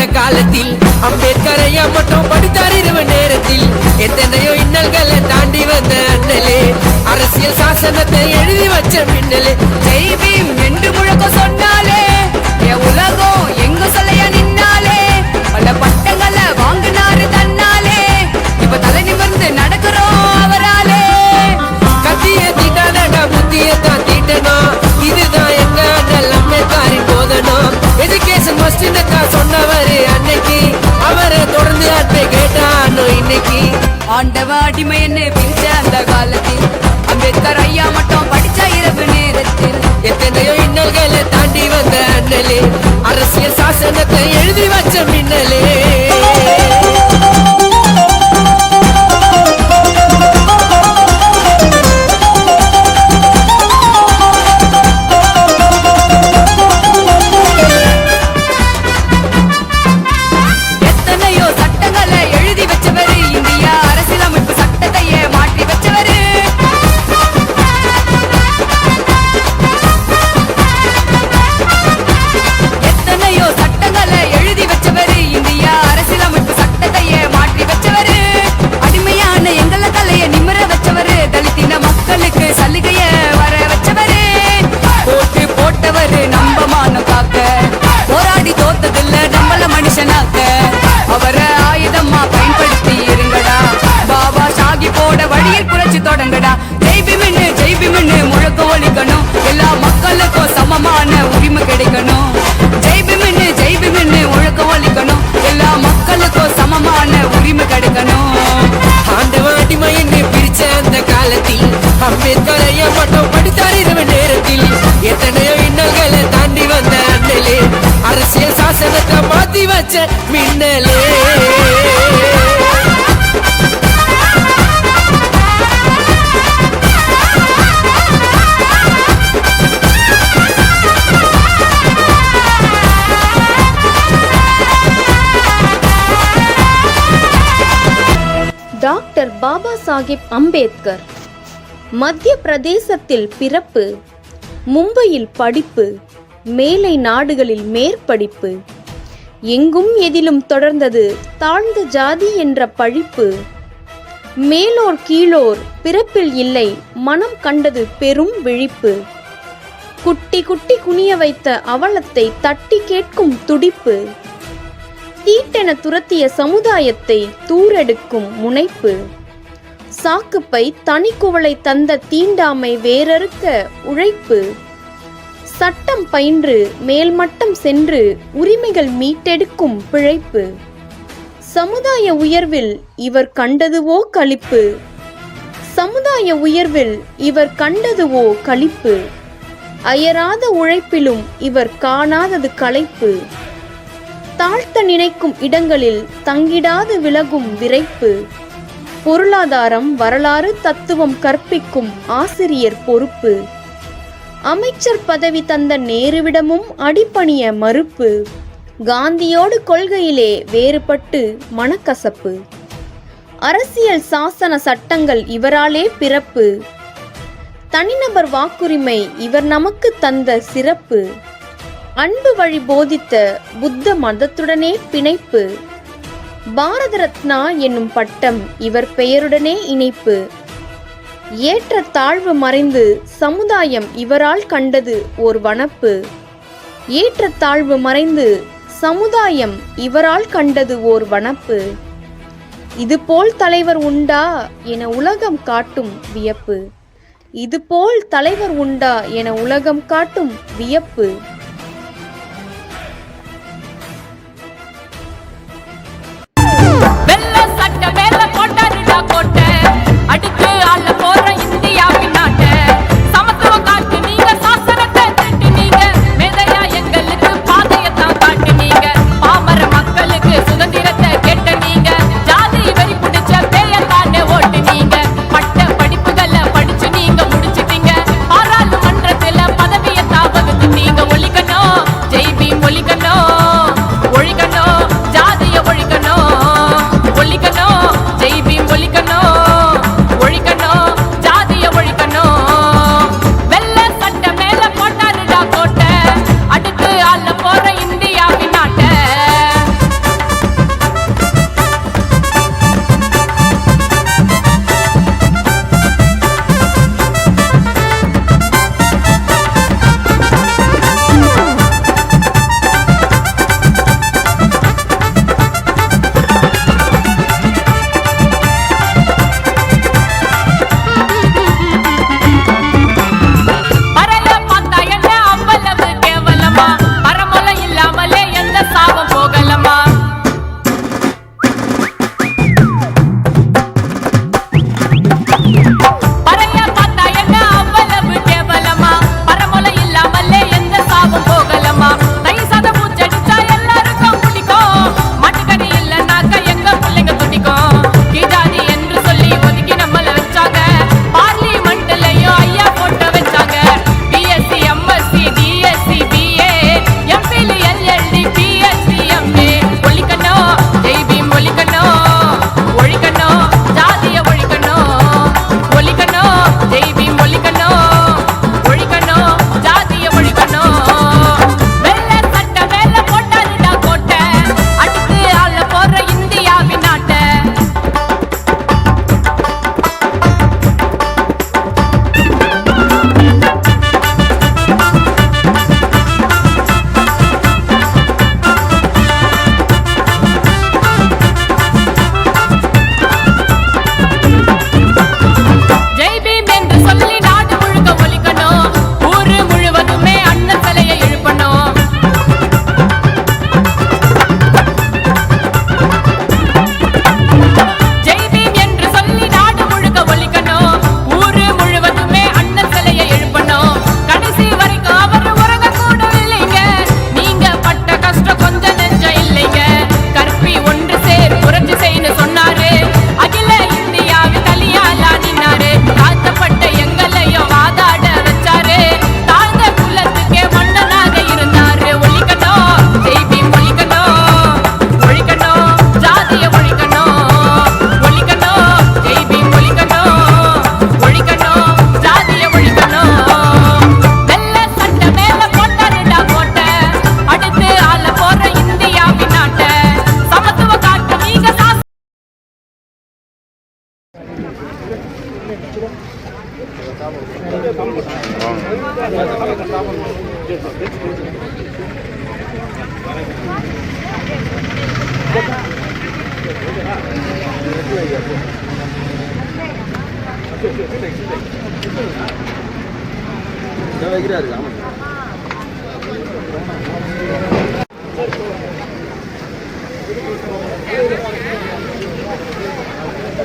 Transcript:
ஆண்டவன் அந்த காலத்தில் அம்பேத்கர் ஐயா மட்டும் படித்தார் இரவு நேரத்தில். எத்தனையோ இன்னல்களை தாண்டி வந்த அண்ணலே அரசியல் சாசனத்தை எழுதி வச்ச மின்னலே. ஜெய் பீம் என்று முழக்க சொன்னாலே என் உலகம் எங்கு சொல்லையா நின்னாலே ஆண்டவ அடிமை என்ன பிரிச்ச அந்த காலத்தில். அம்பேத்கர் ஐயா மட்டும் படிச்ச இரவு நேரத்தில். எத்தனையோ இன்னல்களை தாண்டி வந்த அண்ணலே. அரசியல் சாசனத்தை எழுதி வச்ச மின்னலே. தொடங்கடா ஜெய்பிமின்னு ஜெய்பிமின்னு முழக்க ஒலிக்கணும் எல்லா மக்களுக்கும் சமமான உரிமை கிடைக்கணும். ஜெய்பிமின்னு ஜெய்பிமின்னு முழக்க ஒலிக்கணும் எல்லா மக்களுக்கும் சமமான உரிமை கிடைக்கணும். ஆண்டவன் அடிமைன்னு பிரிச்ச அந்த காலத்தில் அம்பேத்கர் ஐயா மட்டும் படித்தார் இரவு நேரத்தில். எத்தனையோ இன்னல்களை தாண்டி வந்த அண்ணலே அரசியல் சாசனத்தை மாத்தி வச்ச மின்னலே. பாபா சாஹிப் அம்பேத்கர். மத்திய பிரதேசத்தில் பிறப்பு மும்பையில் படிப்பு மேலை நாடுகளில் மேற்படிப்பு. எங்கும் எதிலும் தொடர்ந்தது தாழ்ந்த ஜாதி என்ற பழிப்பு. மேலோர் கீழோர் பிறப்பில் இல்லை மனம் கண்டது பெரும் விழிப்பு. குட்டி குட்டி குனிய வைத்த அவலத்தை தட்டி கேட்கும் துடிப்பு. தீட்டென துரத்திய சமுதாயத்தை தூரெடுக்கும் முனைப்பு. சாக்குப்பை தனிக்குவளை தந்த தீண்டாமை வேறறுக்க உழைப்பு. சட்டம் பயின்று மேல்மட்டம் சென்று உரிமைகள் மீட்டெடுக்கும் பிழைப்பு. சமுதாய உயர்வில் இவர் கண்டதுவோ கழிப்பு. சமுதாய உயர்வில் இவர் கண்டதுவோ கழிப்பு. அயராத உழைப்பிலும் இவர் காணாதது களைப்பு. தாழ்த்த நினைக்கும் இடங்களில் தங்கிடாது விலகும் விரைப்பு. பொருளாதாரம் வரலாறு தத்துவம் கற்பிக்கும் ஆசிரியர் பொறுப்பு. அமைச்சர் பதவி தந்த நேருவிடமும் அடிப்பணிய மறுப்பு. காந்தியோடு கொள்கையிலே வேறுபட்டு மனக்கசப்பு. அரசியல் சாசன சட்டங்கள் இவராலே பிறப்பு. தனிநபர் வாக்குரிமை இவர் நமக்கு தந்த சிறப்பு. அன்பு வழி போதித்த புத்த மதத்துடனே பிணைப்பு. பாரத ரத்னா என்னும் பட்டம் இவர் பெயருடனே இணைப்பு. ஏற்ற தாழ்வு மறைந்து சமுதாயம் இவரால் கண்டது ஓர் வனப்பு. ஏற்ற தாழ்வு மறைந்து சமுதாயம் இவரால் கண்டது ஓர் வனப்பு. இதுபோல் தலைவர் உண்டா என உலகம் காட்டும் வியப்பு. இதுபோல் தலைவர் உண்டா என உலகம் காட்டும் வியப்பு. வைக்கிறாரு ஆமாம்